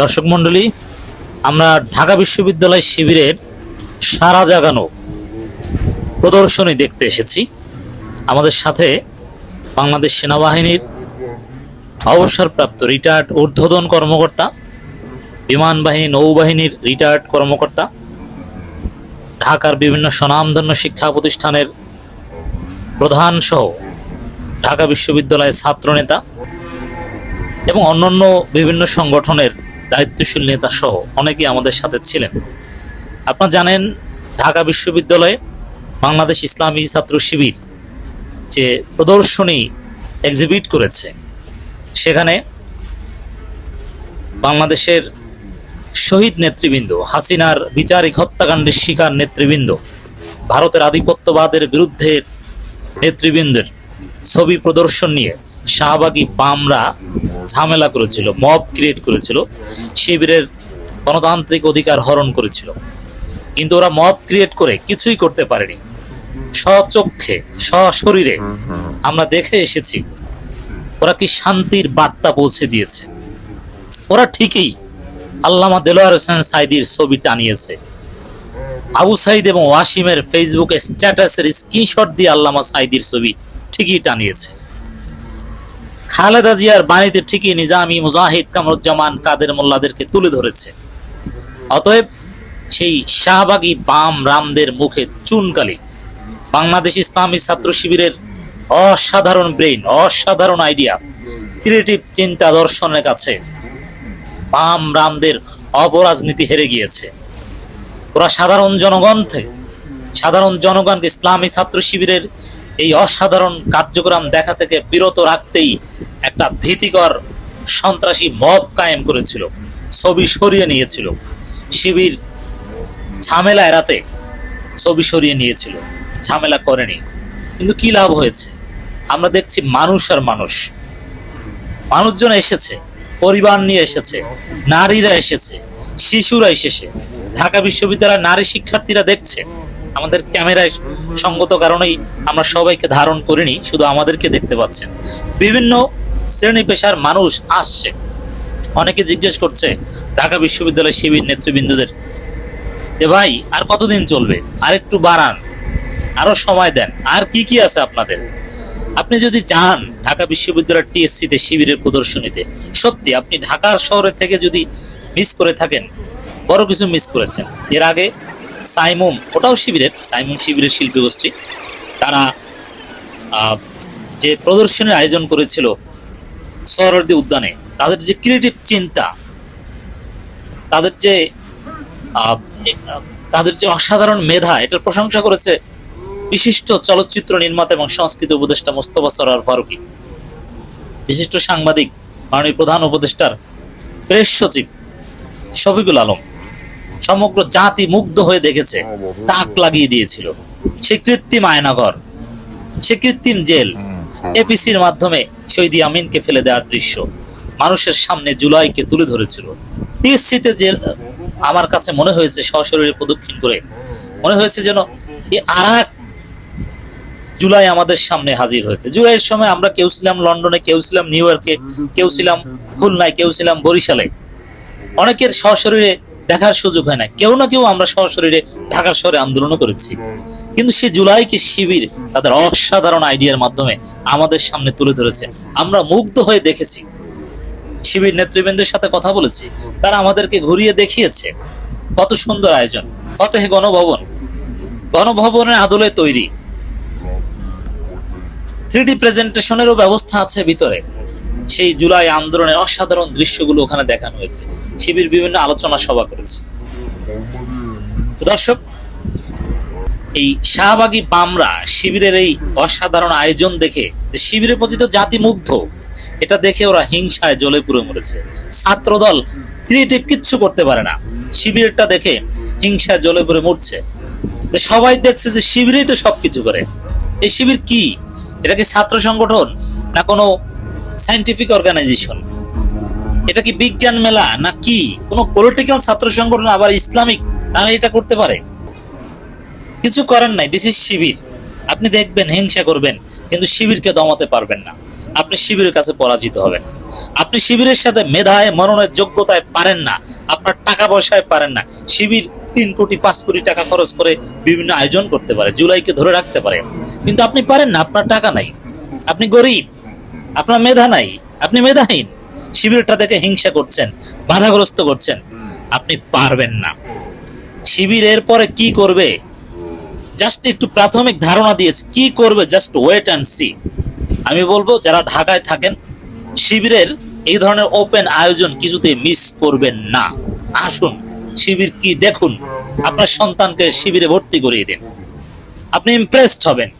দর্শক মণ্ডলী, আমরা ঢাকা বিশ্ববিদ্যালয় শিবিরের সারা জাগানো প্রদর্শনী দেখতে এসেছি। আমাদের সাথে বাংলাদেশ সেনাবাহিনীর অবসরপ্রাপ্ত রিটায়ার্ড ঊর্ধ্বতন কর্মকর্তা বিমান বাহিনী নৌবাহিনীর রিটায়ার্ড কর্মকর্তা, ঢাকার বিভিন্ন স্বনামধন্য শিক্ষা প্রতিষ্ঠানের প্রধান সহ ঢাকা বিশ্ববিদ্যালয়ের ছাত্রনেতা এবং অন্যান্য বিভিন্ন সংগঠনের দায়িত্বশীল নেতা সহ অনেকেই আমাদের সাথে ছিলেন। আপনারা জানেন, ঢাকা বিশ্ববিদ্যালয়ে বাংলাদেশ ইসলামী ছাত্র শিবির যে প্রদর্শনী এক্সিবিট করেছে, সেখানে বাংলাদেশের শহীদ নেতৃবৃন্দ, হাসিনার বিচারিক হত্যাকাণ্ডের শিকার নেতৃবৃন্দ, ভারতের আধিপত্যবাদের বিরুদ্ধে নেতৃবৃন্দের ছবি প্রদর্শন নিয়ে শাহবাগী বামরা ঝামেলা করেছিল মব ক্রিয়েট করেছিল, শিবিরের গণতান্ত্রিক অধিকার হরণ করেছিল। কিন্তু ওরা মব ক্রিয়েট করে কিছুই করতে পারেনি। স্বচক্ষে, সশরীরে আমরা দেখে এসেছি, ওরা কি শান্তির বার্তা পৌঁছে দিয়েছে। ওরা ঠিকই আল্লামা দেলোয়ার হোসেন সাইদির ছবি টানিয়েছে। আবু সাইদ এবং ওয়াসিমের ফেসবুকে স্ট্যাটাসের স্ক্রিনশট দিয়ে আল্লামা সাইদির ছবি ঠিকই টানিয়েছে। খালেদা জিয়ার বাণীতে ঠিকই নিজামি মুজাহিদ কামরুজ্জামান কাদের মোল্লাদেরকে তুলে ধরেছে। অতএব সেই শাহবাগী বাম রামদের মুখে চুনকালি। বাংলাদেশ ইসলামী ছাত্র শিবিরের অসাধারণ ব্রেইন, অসাধারণ আইডিয়া, ক্রিয়েটিভ চিন্তা দর্শনের কাছে বাম রামদের অপরাজনীতি হেরে গিয়েছে। ওরা সাধারণ জনগণ থেকে, সাধারণ জনগণকে ইসলামী ছাত্র শিবিরের এই অসাধারণ কার্যক্রম দেখা থেকে বিরত রাখতেই একটা ভীতিকর সন্ত্রাসী মব কায়েম করেছিল, ছবি সরিয়ে নিয়েছিল, শিবির ঝামেলা এড়াতে ছবি সরিয়ে নিয়েছিল, ঝামেলা করেনি। কিন্তু কি লাভ হয়েছে? আমরা দেখছি মানুষ আর মানুষ। মানুষজন এসেছে, পরিবার নিয়ে এসেছে, নারীরা এসেছে, শিশুরা এসেছে। ঢাকা বিশ্ববিদ্যালয়ের নারী শিক্ষার্থীরা দেখছে আমাদের ক্যামেরায় সঙ্গত কারণেই আমরা সবাইকে ধারণ করিনি, শুধু আমাদেরকে দেখতে পাচ্ছেন। বিভিন্ন শ্রেণি পেশার মানুষ আসছে। অনেকে জিজ্ঞেস করছে, ঢাকা বিশ্ববিদ্যালয় শিবির নেতৃবৃন্দদের। যে ভাই, আর কতদিন চলবে? আর একটু বাড়ান। আরও সময় দেন। আর কি কি আছে আপনাদের? আপনি যদি যান ঢাকা বিশ্ববিদ্যালয়ের টিএসসিতে শিবিরের প্রদর্শনীতে, সত্যি আপনি ঢাকার শহরে থেকে যদি মিস করে থাকেন, বড় কিছু মিস করেছেন। এর আগে সাইমুম, ওটাও শিবিরের, সাইমুম শিবিরের শিল্পী গোষ্ঠী। তারা যে প্রদর্শনীর আয়োজন করেছিল সরদি উদ্যানে, তাদের যে ক্রিয়েটিভ চিন্তা, তাদের যে তাদের যে অসাধারণ মেধা, এটার প্রশংসা করেছে বিশিষ্ট চলচ্চিত্র নির্মাতা এবং সংস্কৃত উপদেষ্টা মোস্তফা সরার ফারুকি। বিশিষ্ট সাংবাদিক, মাননীয় প্রধান উপদেষ্টার প্রেস সচিব শফিকুল আলম। সমগ্র জাতি মুগ্ধ হয়ে দেখেছে তাক লাগিয়ে দিয়েছিল। সে কৃত্রিম আয়নাঘর সে কৃত্রিম জেল এপিসির মাধ্যমে শহীদ আমিনকে ফেলে দেওয়ার দৃশ্য মানুষের সামনে জুলাইকে তুলে ধরেছিল। টিএসসিতে যে আমার কাছে মনে হয়েছে সশরীরে প্রদক্ষিণ করে মনে হয়েছে যেন এ আর এক জুলাই আমাদের সামনে হাজির হয়েছে। জুলাইয়ের সময় আমরা কেউ ছিলাম লন্ডনে কেউ ছিলাম নিউ ইয়র্কে কেউ ছিলাম খুলনায় কেউ ছিলাম বরিশালে। অনেকের সশরীরে দেখার সুযোগ হয় না। কেউ না কেউ আমরা সশরীরে ঢাকা শহরে আন্দোলনও করেছি। কিন্তু সে জুলাইকে শিবির তাদের অসাধারণ আইডিয়ার মাধ্যমে আমাদের সামনে তুলে ধরেছে। আমরা মুগ্ধ হয়ে দেখেছি। শিবির নেতৃবৃন্দের সাথে কথা বলেছি। তারা আমাদেরকে ঘুরিয়ে দেখিয়েছে। কত সুন্দর আয়োজন। ফতেহ গণভবন। গণভবনের আদলে তৈরি। থ্রি থ্রিডি প্রেজেন্টেশনেরও ব্যবস্থা আছে ভিতরে। সেই জুলাই আন্দোলনের অসাধারণ দৃশ্যগুলো ওখানে দেখানো হয়েছে। শিবির বিভিন্ন আলোচনা সভা করেছে। দর্শক, এই শাহবাগী বামরা শিবিরের এই অসাধারণ আয়োজন দেখে, যে শিবিরের প্রতি তো জাতি মুগ্ধ এটা দেখে ওরা হিংসায় জ্বলে পুড়ে মরেছে। ছাত্রদল ক্রিয়েটিভ কিচ্ছু করতে পারে না। শিবিরটা দেখে হিংসায় জ্বলে পুড়ে মরছে। সবাই দেখছে যে শিবিরই তো সবকিছু করে। এই শিবির কি? এটা কি ছাত্র সংগঠন না কোনো সাইন্টিফিক অর্গানাইজেশন এটা কি বিজ্ঞান মেলা না কি? কোনো পলিটিক্যাল ছাত্র সংগঠন আবার ইসলামিক? তারা এটা করতে পারে। কিছু করেন নাই দিস ইজ শিবির। আপনি দেখবেন, হিংসা করবেন, কিন্তু শিবিরকে দমাতে পারবেন না। আপনি শিবিরের কাছে পরাজিত হবেন। আপনি শিবিরের সাথে মেধায়, মননের যোগ্যতায় পারেন না। আপনার টাকা পয়সায় পারেন না। শিবির তিন কোটি, পাঁচ কোটি টাকা খরচ করে বিভিন্ন আয়োজন করতে পারে, জুলাইকে ধরে রাখতে পারে। কিন্তু আপনি পারেন না, আপনার টাকা নাই। আপনি গরিব আপনার মেধা নাই। আপনি মেধাহীন। শিবিরটা দেখে হিংসা করছেন, বাধাগ্রস্ত করছেন। আপনি পারবেন না। শিবির এর পরে কি করবে? জাস্ট একটু প্রাথমিক ধারণা দিয়েছে, কি করবে? Just wait and see. আমি বলব, যারা ঢাকায় থাকেন, শিবিরের এই ধরনের ওপেন আয়োজন কিছুতে মিস করবেন না। আসুন, শিবির কি দেখুন, আপনার সন্তানকে শিবিরে ভর্তি করিয়ে দিন। আপনি ইমপ্রেসড হবেন।